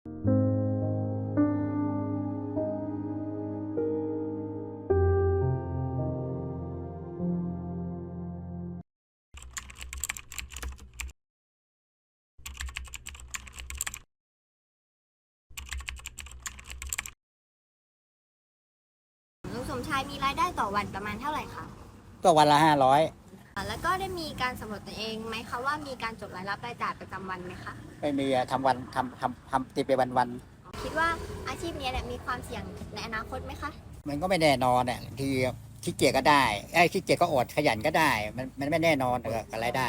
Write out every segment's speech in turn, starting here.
ลุงสมชายมีรายได้ต่อวันประมาณเท่าไหร่คะ ก็วันละห้าร้อย แล้วก็ได้มีการสำรวจตัวเองไหมคะว่ามีการจดรายรับรายจ่ายประจำวันไหมคะไม่มีอะทำวันทำทำทำตีไปวันวันคิดว่าอาชีพนี้เนี่ยมีความเสี่ยงในอนาคตไหมคะ ๆมันก็ไม่แน่นอนเนี่ยทีขี้เกียจก็ได้ไอ้ยขี้เกียจก็อดขยันก็ได้ มันมันไม่แน่นอนกับกับรายได้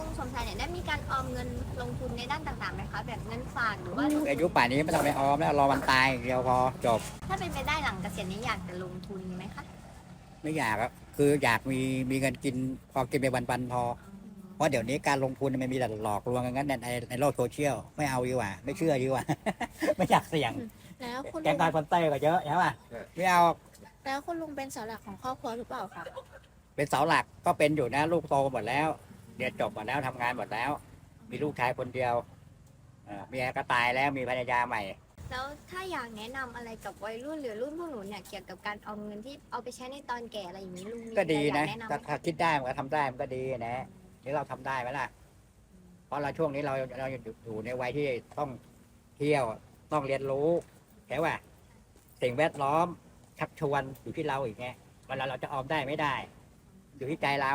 ลุงสมชายเนี่ยได้มีการออมเงินลงทุนในด้านต่างๆไหมคะ แบบเงินฝากหรือว่าอายุป่านนี้ไม่ต้องไปออมแล้วรอวันตายอย่างเดียวพอจบถ้าเป็นไปได้หลังเกษียณนี้อยากจะลงทุนไหมคะ ไม่อยากอะ คืออยากมีมีเงินกินพอกินไปวันวันๆพอ เพราะเดี๋ยวนี้การลงทุนมันมีแต่หลอกลวงกันงั้นในในในโลกโซเชียลไม่เอาดีกว่า ไม่เชื่อดีกว่า ไม่อยากเสี่ยงแล้วคุณแกลุงงการคอนเตอร์ก็เยอะใช่ป่ะไม่เอาแล้วคุณลุงเป็นเสาหลักของครอบครัวหรือเปล่าคะเป็นเสาหลักก็เป็นอยู่นะลูกโตหมดแล้วเรียนจบหมดแล้วทำงานหมดแล้ว มีลูกชายคนเดียวเอ่อเมียก็ตายแล้วมีภรรยาใหม่ แล้วถ้าอยากแนะนำอะไรกับวัยรุ่นหรือรุ่นพวกหนูเนี่ยเกี่ยวกับการออมเงินที่เอาไปใช้ในตอนแก่อะไรอย่างนี้ลุงมีก็ดีอะไรนะอยากแนะนำไหมถ้าถ้าคิดได้มันก็ทำได้มันก็ดีนะนี่เราทำได้ไหมล่ะเพราะเราช่วงนี้เราเราอยู่อยู่ในวัยที่ต้องเที่ยวต้องเรียนรู้แค่ว่าสิ่งแวดล้อมชักชวนอยู่ที่เราอีกไงเวลาเราจะออมได้ไม่ได้ อยู่ที่ใจเรา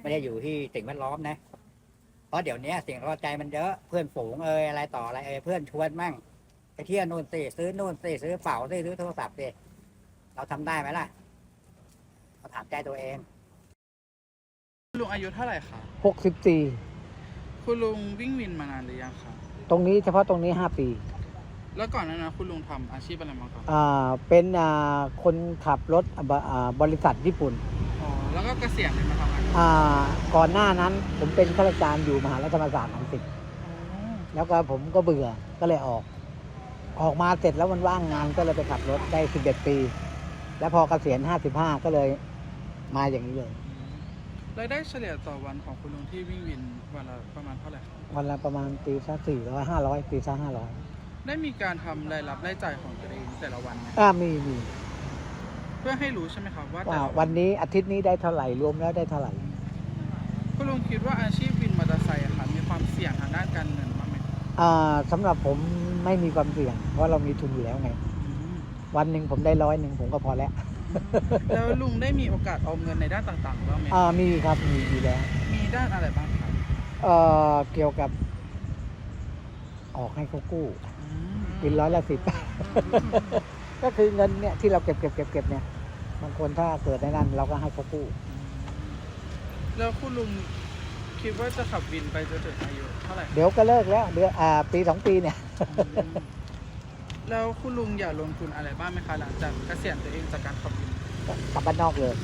ไม่ได้อยู่ที่สิ่งแวดล้อมนะ เพราะเดี๋ยวนี้สิ่งรอใจมันเยอะเพื่อนฝูงเอยอะไรต่ออะไรเอยเพื่อนชวนมั่งไป เที่ยวนู่นสิซื้อนู่นสิซื้อเป๋าสิซื้อโทรศัพท์สิเราทำได้ไหมล่ะเราถามใจตัวเองคุณลุงอายุเท่าไหร่คะหกสิบสี่คุณลุงวิ่งวินมานานหรือยังคะตรงนี้เฉพาะตรงนี้ห้าปี แล้วก่อนหนานั้นคุณลุงทำอาชีพอะไรมาครับอ่า เป็นอ่าคนขับรถอ่าบอ่าบริษัทญี่ปุ่น อ๋อแล้วก็เกษียณเลยมาทำงานอ่า ก่อนหน้านั้นผมเป็นข้าราชการอยู่มหาลัยธรรมศาสตร์ลังสิตอ๋อแล้วก็ผมก็เบื่อก็เลยออก ออกมาเสร็จแล้วมันว่างงานก็เลยไปขับรถได้สิบเอ็ดปี แล้วพอเกษียณห้าสิบห้าก็เลยมาอย่างนี้เลย รายได้เฉลี่ยต่อวันของคุณลุงที่วิ่งวินวันละประมาณเท่าไหร่ครับวันละประมาณตีซะสี่ร้อยห้าร้อยตีซะห้าร้อยได้มีการทำรายรับรายจ่ายของตัวเองแต่ละวันไหมอ่ามีมีเพื่อให้รู้ใช่ไหมครับว่าแต่ว่าละวันนี้อาทิตย์นี้ได้เท่าไหร่รวมแล้วได้เท่าไหร่ คุณลุงคิดว่าอาชีพวินมอเตอร์ไซค์อะค่ะมีความเสี่ยงทางด้านการเงิน สำหรับผมไม่มีความเสี่ยง เพราะเรามีทุนอยู่แล้วไงอืมวันหนึ่งผมได้ร้อยหนึ่งผมก็พอแล้วแล้วลุงได้มีโอกาสออมเงินในด้านต่างๆบ้างไหมอ่ามีครับมีมีแล้ว มีด้านอะไรบ้างครับเอ่อเกี่ยวกับ ออกให้เขากู้อืมกินร้อยละสิบก็คือเงินเนี่ยที่เราเก็บเก็บเก็บเก็บเนี่ยบางคนถ้าเกิดในนั้น เราก็ให้เขากู้ แล้วคุณลุง คิดว่าจะขับวินไปจนถึงอายุเท่าไหร่เดี๋ยวก็เลิกแล้วเดือนอ่าปีสองปีเนี่ยแล้วคุณลุงอยากลงทุนอะไรบ้างไหมคะหลังจากเกษียณตัวเองจากการขับวิน กลับบ้านนอกเลย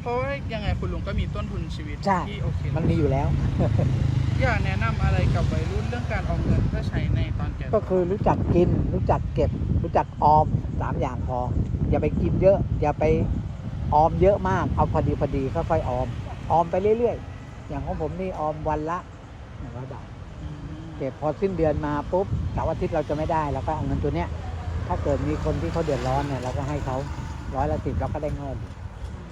เพราะว่ายังไงคุณลุงก็มีต้นทุนชีวิตใช่ ที่โอเค มันมีอยู่แล้ว อยากแนะนำอะไรกับวัยรุ่นเรื่องการออมเงินเพื่อใช้ในตอนแก่ก็คือรู้จักกิน รู้จักเก็บ รู้จักออมสามอย่างพอ อย่าไปกินเยอะ อย่าไป ออมเยอะมากเอาพอดีพอดีค่อยๆออม ออมไปเรื่อยๆ อย่างของผมนี่ออมวันละหนึ่งร้อยบาทอืมเก็บพอสิ้นเดือนมาปุ๊บเสาร์อาทิตย์เราจะไม่ได้เราก็เอาเงินตัวเนี้ย ถ้าเกิดมีคนที่เขาเดือดร้อนเนี่ยเราก็ให้เขาร้อยละสิบเราก็ได้เงิน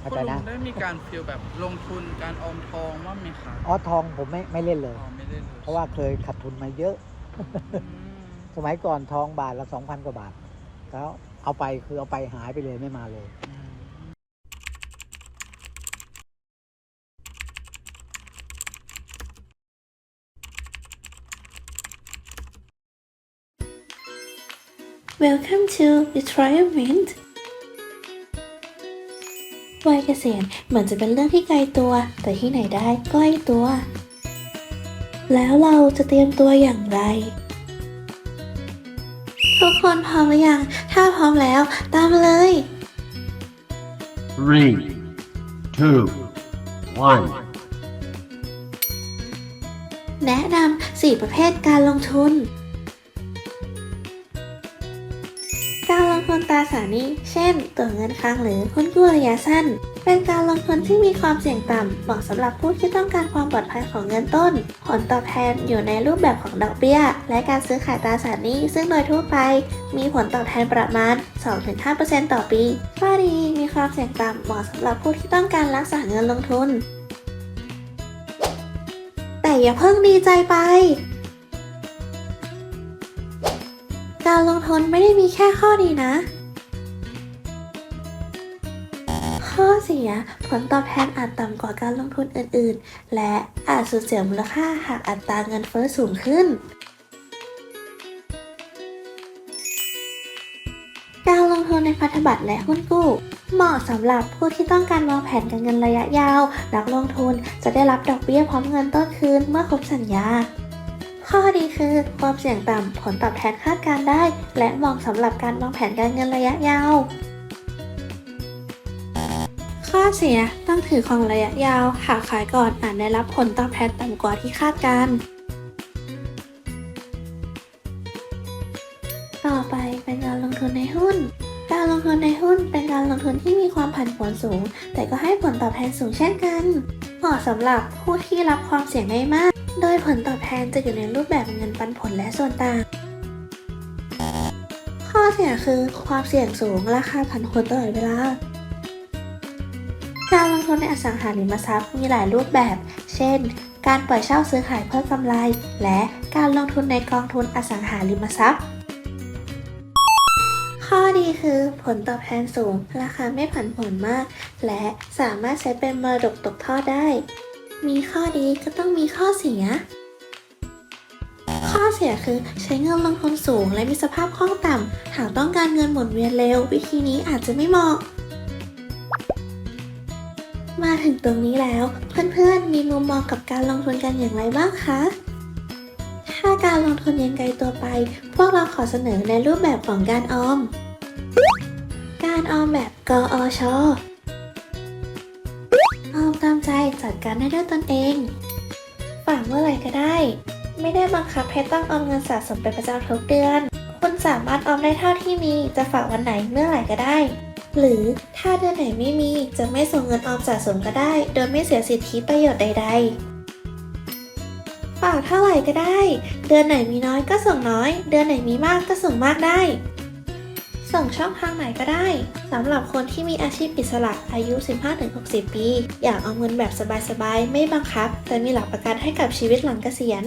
เข้าคุณใจลุนะงได้มีการฟีลแบบลงทุนการออมทองว่างไหมคะอ๋อทองผมไม่ไม่เล่นเลยอ๋อไม่ได้เลย เพราะว่าเคยขาดทุนมาเยอะอืมสมัยก่อนทองบาทละสองพันกว่าบาทแล้วเอาไปคือเอาไปหายไปเลยไม่มาเลย Welcome to Retirement วัยเกษียณเหมือนจะเป็นเรื่องที่ไกลตัว แต่ที่ไหนได้ใกล้ตัว แล้วเราจะเตรียมตัวอย่างไร ทุกคนพร้อมหรือยัง ถ้าพร้อมแล้ว ตามมาเลย Three, two, one. แนะนำ4ประเภทการลงทุน ตราสารนี้ เช่น ตัวเงินค้างหรือหุ้นกู้ระยะสั้น เป็นการลงทุนที่มีความเสี่ยงต่ำ เหมาะสำหรับผู้ที่ต้องการความปลอดภัยของเงินต้น ผลตอบแทนอยู่ในรูปแบบของดอกเบี้ย และการซื้อขายตราสารนี้ ซึ่งโดยทั่วไป มีผลตอบแทนประมาณ 2-5%ต่อปี ข้อดีมีความเสี่ยงต่ำ เหมาะสำหรับผู้ที่ต้องการรักษาเงินลงทุน แต่อย่าเพิ่งดีใจไปการลงทุนไม่ได้มีแค่ข้อดีนะ สีย ผลตอบแทนอาจต่ำกว่าการลงทุนอื่น ๆ และอาจสูญเสียมูลค่าหากอัตราเงินเฟ้อสูงขึ้นการลงทุนในพันธบัตรและหุ้นกู้ เหมาะสำหรับผู้ที่ต้องการวางแผนการเงินระยะยาว นักลงทุนจะได้รับดอกเบี้ยพร้อมเงินต้นคืนเมื่อครบสัญญา ข้อดีคือความเสี่ยงต่ำผลตอบแทนคาดการได้ และเหมาะสำหรับการวางแผนการเงินระยะยาว เสียต้องถือของระยะยาว หากขายก่อนอาจได้รับผลตอบแทนต่ำกว่าที่คาดการ ต่อไปเป็นการลงทุนในหุ้น การลงทุนในหุ้นเป็นการลงทุนที่มีความผันผวนสูง แต่ก็ให้ผลตอบแทนสูงเช่นกัน เหมาะสำหรับผู้ที่รับความเสี่ยงได้มาก โดยผลตอบแทนจะอยู่ในรูปแบบเงินปันผลและส่วนต่างข้อเสียคือความเสี่ยงสูงราคาผันผวนตลอดเวลา การลงทุนในอสังหาริมทรัพย์มีหลายรูปแบบ เช่น การปล่อยเช่าซื้อขายเพื่อกำไร และการลงทุนในกองทุนอสังหาริมทรัพย์ ข้อดีคือผลตอบแทนสูง ราคาไม่ผันผวนมาก และสามารถใช้เป็นมรดกตกทอดได้ มีข้อดีก็ต้องมีข้อเสีย ข้อเสียคือใช้เงินลงทุนสูงและมีสภาพคล่องต่ำ หากต้องการเงินหมุนเวียนเร็ว วิธีนี้อาจจะไม่เหมาะ มาถึงตรงนี้แล้ว เพื่อนๆ มีมุมมองกับการลงทุนกันอย่างไรบ้างคะ ถ้าการลงทุนยังไกลตัวไป พวกเราขอเสนอในรูปแบบของการออม การออมแบบกอชออมตามใจจัดการได้ด้วยตนเองฝากเมื่อไหร่ก็ได้ ไม่ได้บังคับให้ต้องออมเงินสะสมเป็นประจำทุกเดือน คุณสามารถออมได้เท่าที่มี จะฝากวันไหนเมื่อไหร่ก็ได้ หรือถ้าเดือนไหนไม่มีจะไม่ส่งเงินออมสะสมก็ได้ โดยไม่เสียสิทธิประโยชน์ใด ๆ ฝากเท่าไหร่ก็ได้ เดือนไหนมีน้อยก็ส่งน้อย เดือนไหนมีมากก็ส่งมากได้ ส่งช่องทางไหนก็ได้สำหรับคนที่มีอาชีพอิสระอายุ 15-60 ปี อยากเอาเงินแบบสบายๆ ไม่บังคับ แต่มีหลักประกันให้กับชีวิตหลังเกษียณ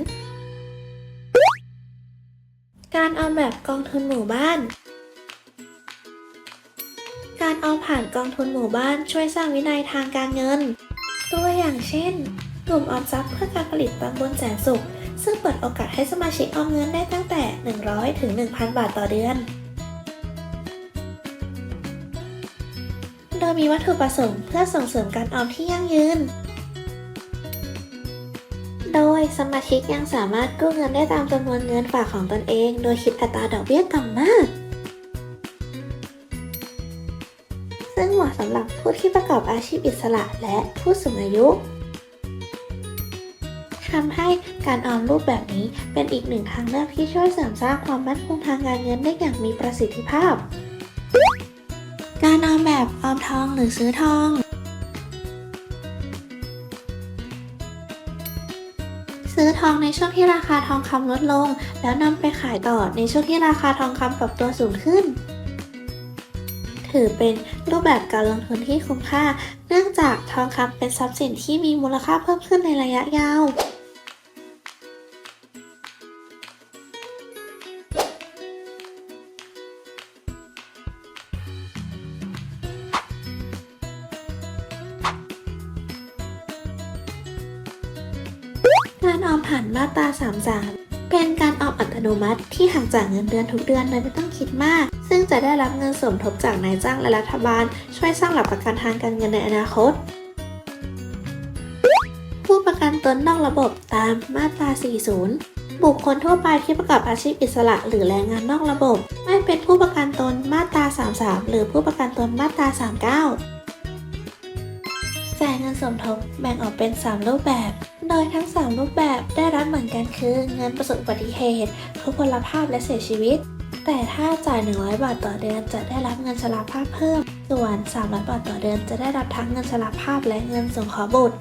การออมแบบกองทุนหมู่บ้าน การออมผ่านกองทุนหมู่บ้านช่วยสร้างวินัยทางการเงิน ตัวอย่างเช่น กลุ่มออมทรัพย์เพื่อการผลิตบางบนแสนสุข ซึ่งเปิดโอกาสให้สมาชิกออมเงินได้ตั้งแต่ 100 ถึง 1,000 บาทต่อเดือน โดยมีวัตถุประสงค์เพื่อส่งเสริมการออมที่ยั่งยืน โดยสมาชิกยังสามารถกู้เงินได้ตามจำนวนเงินฝากของตนเอง โดยคิดอัตราดอกเบี้ยต่ำมาก ซึ่งเหมาะสำหรับผู้ที่ประกอบอาชีพอิสระและผู้สูงอายุทำให้การออมรูปแบบนี้เป็นอีกหนึ่งทางเลือกที่ช่วยเสริมสร้างความมั่นคงทางการเงินได้อย่างมีประสิทธิภาพ การออมแบบออมทองหรือซื้อทอง ซื้อทองในช่วงที่ราคาทองคำลดลง แล้วนำไปขายต่อในช่วงที่ราคาทองคำปรับตัวสูงขึ้น ถือเป็นรูปแบบการลงทุนที่คุ้มค่า เนื่องจากทองคำเป็นทรัพย์สินที่มีมูลค่าเพิ่มขึ้นในระยะยาวการออมผ่านมาตรา 33 เป็นการออมอัตโนมัติที่หักจากเงินเดือนทุกเดือนโดยไม่ต้องคิดมาก ซึ่งจะได้รับเงินสมทบจากนายจ้างและรัฐบาล ช่วยสร้างหลักประกันทางการเงินในอนาคต ผู้ประกันตนนอกระบบตามมาตรา 40 บุคคลทั่วไปที่ประกอบอาชีพอิสระ หรือแรงงานนอกระบบ ไม่เป็นผู้ประกันตนมาตรา 33 หรือผู้ประกันตนมาตรา 39 จ่ายเงินสมทบแบ่งออกเป็น 3 รูปแบบ โดยทั้ง 3 รูปแบบได้รับเหมือนกันคือเงินประสบอุบัติเหตุทุพพลภาพและเสียชีวิต แต่ถ้าจ่าย 100 บาทต่อเดือนจะได้รับเงินชราภาพเพิ่ม ส่วน 300 บาทต่อเดือนจะได้รับทั้งเงินชราภาพและเงินสงเคราะห์บุตร